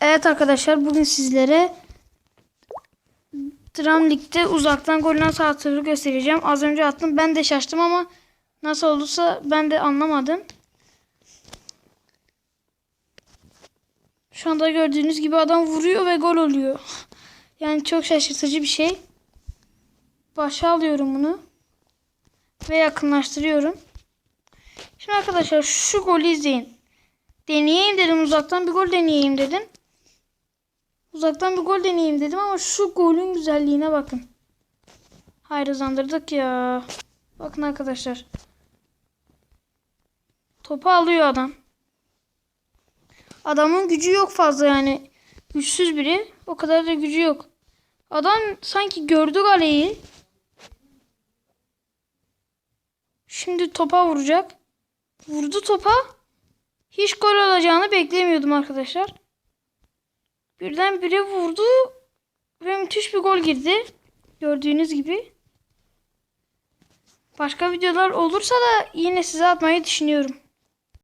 Evet arkadaşlar bugün sizlere Dram Lig'de uzaktan gol nasıl atılır göstereceğim. Az önce attım ben de şaştım ama nasıl olduysa ben de anlamadım. Şu anda gördüğünüz gibi adam vuruyor ve gol oluyor. Yani çok şaşırtıcı bir şey. Başa alıyorum bunu. Ve yakınlaştırıyorum. Şimdi arkadaşlar şu golü izleyin. Deneyeyim dedim uzaktan bir gol deneyeyim dedim. Uzaktan bir gol deneyeyim dedim ama şu golün güzelliğine bakın. Hayır hızlandırdık ya. Bakın arkadaşlar. Topu alıyor adam. Adamın gücü yok fazla yani. Güçsüz biri. O kadar da gücü yok. Adam sanki gördü kaleyi. Şimdi topa vuracak. Vurdu topa. Hiç gol olacağını beklemiyordum arkadaşlar. Birden bire vurdu ve müthiş bir gol girdi. Gördüğünüz gibi. Başka videolar olursa da yine size atmayı düşünüyorum.